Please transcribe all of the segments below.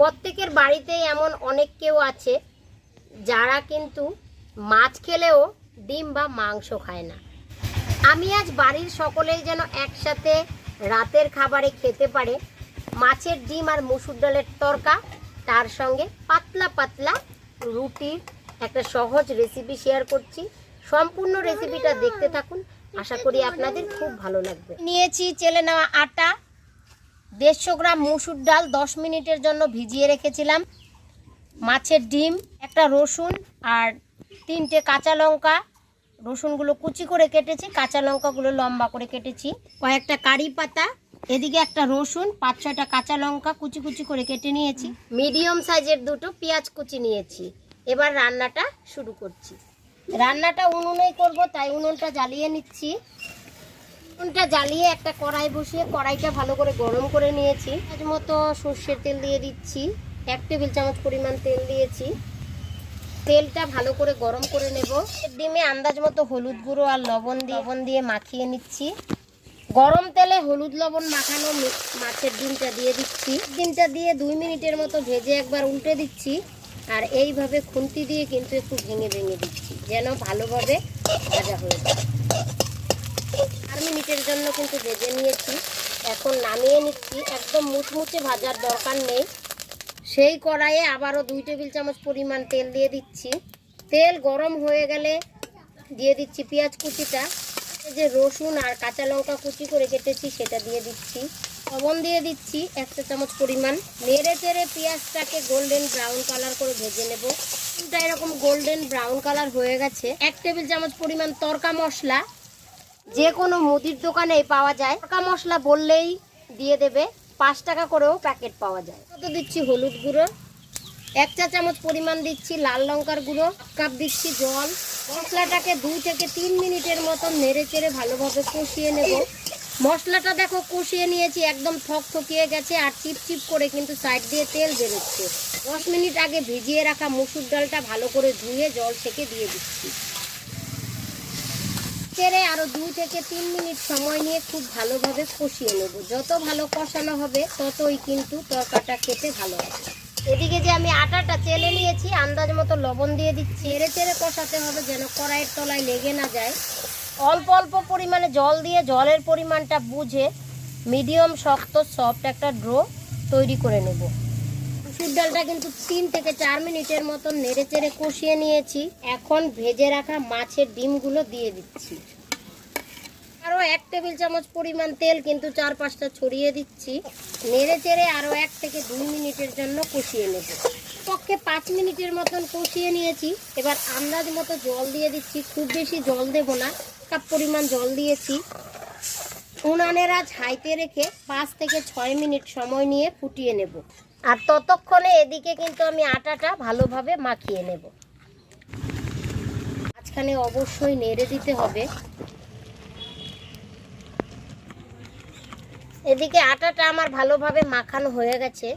প্রত্যেকের বাড়িতেই এমন অনেক কেউ আছে যারা কিন্তু মাছ খেলেও ডিম বা মাংস খায় না। আমি আজ বাড়ির সকলেই যেন একসাথে রাতের খাবারে খেতে পারে, মাছের ডিম আর মুসুর ডালের তরকা, তার সঙ্গে পাতলা পাতলা রুটির একটা সহজ রেসিপি শেয়ার করছি। সম্পূর্ণ রেসিপিটা দেখতে থাকুন, আশা করি আপনাদের খুব ভালো লাগবে। নিয়েছি, চেলে নেওয়া আটা দেড়শো গ্রাম মুসুর ডাল দশ মিনিটের জন্য ভিজিয়ে রেখেছিলাম। মাছের ডিম, একটা রসুন আর তিনটে কাঁচা লঙ্কা। রসুনগুলো কুচি করে কেটেছি, কাঁচা লঙ্কাগুলো লম্বা করে কেটেছি। কয়েকটা কারি পাতা, এদিকে একটা রসুন, পাঁচ ছয়টা কাঁচা লঙ্কা কুচি কুচি করে কেটে নিয়েছি। মিডিয়াম সাইজের দুটো পেঁয়াজ কুচি নিয়েছি। এবার রান্নাটা শুরু করছি। রান্নাটা উনুনেই করব, তাই উনুনটা জ্বালিয়ে নিচ্ছি। উনুনটা জ্বালিয়ে একটা কড়াই বসিয়ে কড়াইটা ভালো করে গরম করে নিয়েছি। আজ মতো সর্ষের তেল দিয়ে দিচ্ছি। এক টেবিল চামচ পরিমাণ তেল দিয়েছি। তেলটা ভালো করে গরম করে নেব। ডিমে আন্দাজ মতো হলুদ গুঁড়ো আর লবণ দিয়ে লবণ দিয়ে মাখিয়ে নিচ্ছি। গরম তেলে হলুদ, লবণ মাখানো মাছের ডিমটা দিয়ে দিচ্ছি। ডিমটা দিয়ে দুই মিনিটের মতো ভেজে একবার উল্টে দিচ্ছি। আর এইভাবে খুন্তি দিয়ে কিন্তু একটু ভেঙে ভেঙে দিচ্ছি, যেন ভালোভাবে ভাজা হয়ে যায়। মিনিটের জন্য কিন্তু ভেজে নিয়েছি। এখন নামিয়ে নিচ্ছি। একদম মুচমুচে ভাজার দরকার নেই। সেই কড়াইয়ে আবারও দুই টেবিল চামচ পরিমাণ তেল দিয়ে দিচ্ছি। তেল গরম হয়ে গেলে দিয়ে দিচ্ছি পেঁয়াজ কুচিটা। যে রসুন আর কাঁচা লঙ্কা কুচি করে কেটেছি, সেটা দিয়ে দিচ্ছি। লবণ দিয়ে দিচ্ছি একটা চামচ পরিমাণ। নেড়ে চেড়ে পেঁয়াজটাকে গোল্ডেন ব্রাউন কালার করে ভেজে নেব। এরকম গোল্ডেন ব্রাউন কালার হয়ে গেছে। এক টেবিল চামচ পরিমাণ তরকা মশলা। যে কোনো মুদির দোকানেই পাওয়া যায়। তরকা মশলা বললেই দিয়ে দেবে, পাঁচ টাকা করেও প্যাকেট পাওয়া যায়। কত দিচ্ছি হলুদ গুঁড়ো? এক চা চামচ পরিমাণ দিচ্ছি লাল লঙ্কার গুঁড়ো কাপ দিচ্ছি জল। মশলাটাকে দুই থেকে তিন মিনিটের মতন নেড়ে চেড়ে ভালোভাবে কষিয়ে নেব। মশলাটা দেখো কষিয়ে নিয়েছি, একদম থক থকিয়ে গেছে আর চিপ চিপ করে কিন্তু সাইড দিয়ে তেল বেরোচ্ছে। দশ মিনিট আগে ভিজিয়ে রাখা মুসুর ডালটা ভালো করে ধুয়ে জল থেকে দিয়ে দিচ্ছি। চেড়ে আরও দুই থেকে তিন মিনিট সময় নিয়ে খুব ভালোভাবে কষিয়ে নেব। যত ভালো কষানো হবে, ততই কিন্তু তরকাটা খেতে ভালো হবে। এদিকে যে আমি আটাটা চেলে নিয়েছি, আন্দাজ মতো লবণ দিয়ে দিচ্ছি। চেড়ে চেড়ে কষাতে হবে যেন কড়াইয়ের তলায় লেগে না যায়। অল্প অল্প পরিমাণে জল দিয়ে জলের পরিমাণটা বুঝে মিডিয়াম শক্ত সফট একটা ড্রো তৈরি করে নেব। মুসুর ডালটা কিন্তু তিন থেকে চার মিনিটের মতন নেড়ে চেড়ে কষিয়ে নিয়েছি। এখন ভেজে রাখা মাছের ডিমগুলো দিয়ে দিচ্ছি। আরও এক টেবিল চামচ পরিমাণ তেল কিন্তু চার পাঁচটা ছড়িয়ে দিচ্ছি। নেড়ে চেড়ে আরও এক থেকে দুই মিনিটের জন্য কষিয়ে নেব। পক্ষে পাঁচ মিনিটের মতন কষিয়ে নিয়েছি। এবার আন্দাজ মতো জল দিয়ে দিচ্ছি। খুব বেশি জল দেব না। কাপ পরিমাণ জল দিয়েছি। উনানের আজ হাইতে রেখে পাঁচ থেকে ছয় মিনিট সময় নিয়ে ফুটিয়ে নেব। আর ততক্ষণে এদিকে কিন্তু আমি আটাটা ভালোভাবে মাখিয়ে নেব। মাঝখানে অবশ্যই নেড়ে দিতে হবে। এদিকে আটাটা আমার ভালোভাবে মাখানো হয়ে গেছে।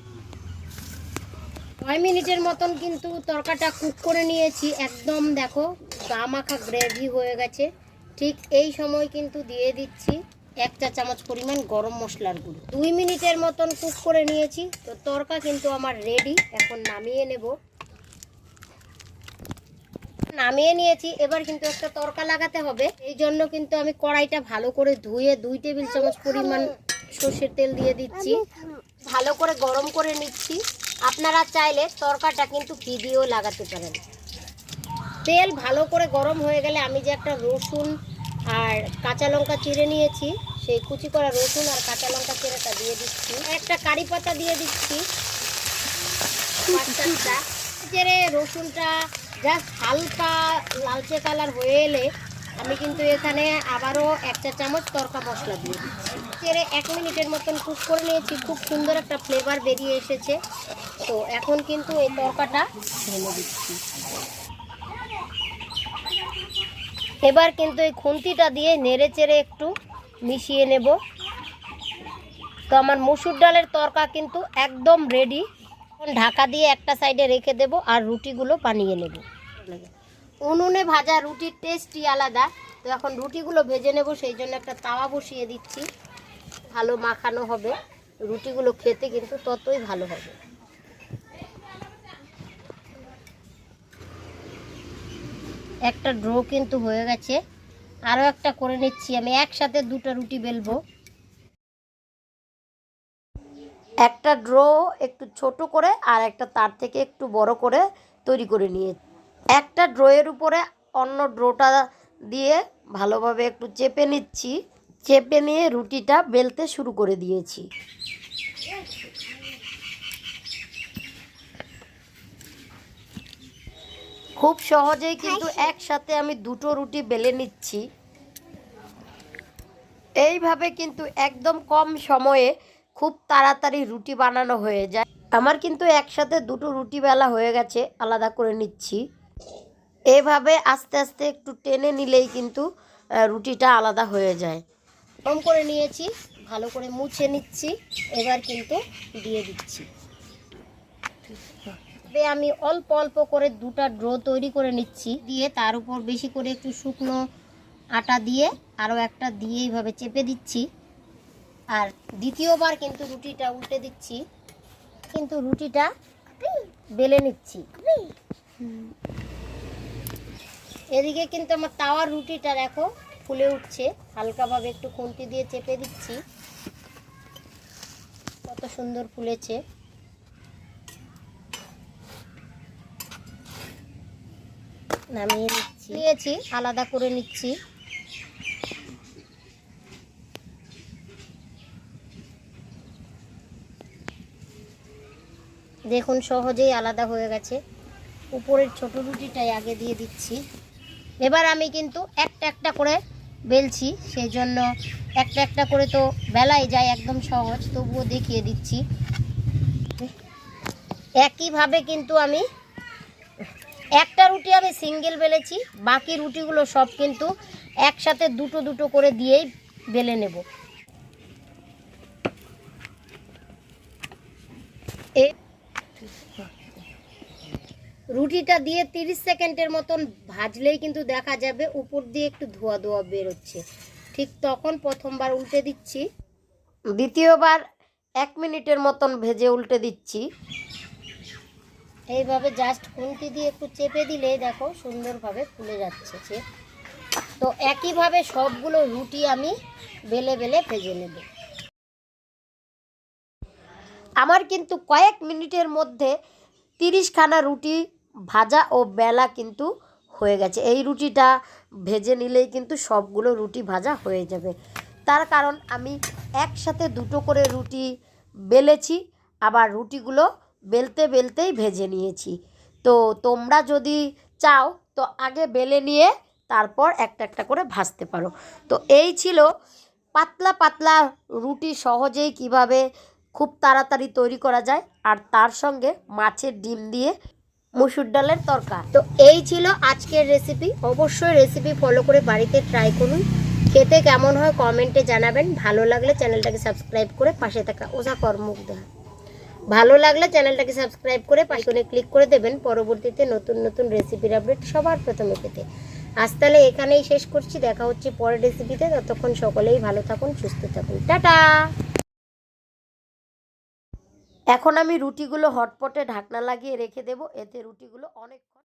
ছয় মিনিটের মতন কিন্তু তরকাটা কুক করে নিয়েছি। একদম দেখো গা মাখা গ্রেভি হয়ে গেছে। ঠিক এই সময় কিন্তু দিয়ে দিচ্ছি। এক চা চামচ পরিমাণ গরম মশলার গুঁড়ো। দুই মিনিটের মতন কুক করে নিয়েছি। তো তরকা কিন্তু আমার রেডি এখন নামিয়ে নেব। নামিয়ে নিয়েছি। এবার কিন্তু একটা তরকা লাগাতে হবে। এই জন্য কিন্তু আমি কড়াইটা ভালো করে ধুয়ে দুই টেবিল চামচ পরিমাণ সর্ষের তেল দিয়ে দিচ্ছি। ভালো করে গরম করে নিচ্ছি। আপনারা চাইলে তরকাটা কিন্তু ঘি দিয়েও লাগাতে পারেন। তেল ভালো করে গরম হয়ে গেলে আমি যে একটা রসুন আর কাঁচা লঙ্কা চিড়ে নিয়েছি, সেই কুচি করা রসুন আর কাঁচা লঙ্কা চিড়েটা দিয়ে দিচ্ছি। একটা কারি পাতা দিয়ে দিচ্ছি। চেড়ে রসুনটা জাস্ট হালকা লালচে কালার হয়ে এলে আমি কিন্তু এখানে আবারও এক চা চামচ তরকা মশলা দিয়ে দিচ্ছি। চেড়ে এক মিনিটের মতন কুক করে নিয়েছি, খুব সুন্দর একটা ফ্লেভার বেরিয়ে এসেছে। তো এখন কিন্তু এই তরকাটা ঢেলে দিচ্ছি। এবার কিন্তু এই খুন্তিটা দিয়ে নেড়ে চেড়ে একটু মিশিয়ে নেব। তো আমার মুসুর ডালের তরকা কিন্তু একদম রেডি ঢাকা দিয়ে একটা সাইডে রেখে দেব আর রুটিগুলো বানিয়ে নেব। উনুনে ভাজা রুটির টেস্টই আলাদা। তো এখন রুটিগুলো ভেজে নেব, সেই জন্য একটা তাওয়া বসিয়ে দিচ্ছি। ভালো মাখানো হবে। রুটিগুলো খেতে কিন্তু ততই ভালো হবে। একটা ড্রো কিন্তু হয়ে গেছে। আরও একটা করে নিচ্ছি আমি। একসাথে দুটো রুটি বেলবো। একটা ড্রো একটু ছোট করে আর একটা তার থেকে একটু বড় করে তৈরি করে নিয়ে। একটা ড্রয়ের উপরে অন্য ড্রোটা দিয়ে ভালোভাবে একটু চেপে নিচ্ছি। চেপে নিয়ে রুটিটা বেলতে শুরু করে দিয়েছি। খুব সহজেই কিন্তু একসাথে আমি দুটো রুটি বেলে নিচ্ছি। এইভাবে কিন্তু একদম কম সময়ে খুব তাড়াতাড়ি রুটি বানানো হয়ে যায়। আমার কিন্তু একসাথে দুটো রুটি বেলা হয়ে গেছে আলাদা করে নিচ্ছি। এভাবে আস্তে আস্তে একটু টেনে নিলেই কিন্তু রুটিটা আলাদা হয়ে যায়। কম করে নিয়েছি ভালো করে মুছে নিচ্ছি এবার কিন্তু দিয়ে দিচ্ছি। তবে আমি অল্প অল্প করে দুটা ড্রো তৈরি করে নিচ্ছি। দিয়ে তার উপর বেশি করে একটু শুকনো আটা দিয়ে আরও একটা দিয়ে এইভাবে চেপে দিচ্ছি। আর দ্বিতীয়বার কিন্তু রুটিটা উল্টে দিচ্ছি। কিন্তু রুটিটা বেলে নিচ্ছি। এদিকে কিন্তু আমার তাওয়ার রুটিটা দেখো ফুলে উঠছে। হালকাভাবে একটু খুন্তি দিয়ে চেপে দিচ্ছি। কত সুন্দর ফুলেছে। নামিয়ে নিচ্ছি। নিয়েছি, আলাদা করে নিচ্ছি। দেখুন, সহজেই আলাদা হয়ে গেছে। উপরের ছোট রুটিটাই আগে দিয়ে দিচ্ছি। এবার আমি কিন্তু একটা একটা করে বেলছি সেই জন্য একটা একটা করে তো বেলাই যায় একদম সহজ, তবুও দেখিয়ে দিচ্ছি। একইভাবে কিন্তু আমি একটা রুটি আমি সিঙ্গেল বেলেছি, বাকি রুটিগুলো সব কিন্তু একসাথে দুটো দুটো করে দিয়েই বেলে নেব। এ রুটিটা দিয়ে তিরিশ সেকেন্ডের মতন ভাজলেই কিন্তু দেখা যাবে উপর দিয়ে একটু ধোয়া ধোয়া বেরোচ্ছে। ঠিক তখন প্রথমবার উল্টে দিচ্ছি। দ্বিতীয়বার এক মিনিটের মতন ভেজে উল্টে দিচ্ছি। এইভাবে জাস্ট খুন্তি দিয়ে একটু চেপে দিলে দেখো সুন্দরভাবে ফুলে যাচ্ছে তো একইভাবে সবগুলো রুটি আমি বেলে বেলে ভেজে নেব। আমার কিন্তু কয়েক মিনিটের মধ্যে তিরিশখানা রুটি ভাজা ও বেলা কিন্তু হয়ে গেছে। এই রুটিটা ভেজে নিলেই কিন্তু সবগুলো রুটি ভাজা হয়ে যাবে। তার কারণ আমি একসাথে দুটো করে রুটি বেলেছি, আবার রুটিগুলো বেলতে বেলতেই ভেজে নিয়েছি। তো তোমরা যদি চাও, তো আগে বেলে নিয়ে তারপর একটা একটা করে ভাজতে পারো। তো এই ছিল পাতলা পাতলা রুটি সহজেই কীভাবে খুব তাড়াতাড়ি তৈরি করা যায় আর তার সঙ্গে মাছের ডিম দিয়ে মুসুর ডালের তরকা তো এই ছিল আজকের রেসিপি অবশ্যই রেসিপি ফলো করে বাড়িতে ট্রাই করুন। খেতে কেমন হয় কমেন্টে জানাবেন। ভালো লাগলে চ্যানেলটাকে সাবস্ক্রাইব করে পাশে থাকা কর্মুখ দেওয়া ভালো লাগলে চ্যানেলটাকে সাবস্ক্রাইব করে পাইকনে ক্লিক করে দেবেন। পরবর্তীতে নতুন নতুন রেসিপির আপডেট সবার প্রথমে পেতে। আজ তাহলে এখানেই শেষ করছি। দেখা হচ্ছে পরের রেসিপিতে ততক্ষণ সকলেই ভালো থাকুন, সুস্থ থাকুন। টাটা! এখন আমি রুটিগুলো হটপটে ঢাকনা লাগিয়ে রেখে দেব। এতে রুটিগুলো অনেকক্ষণ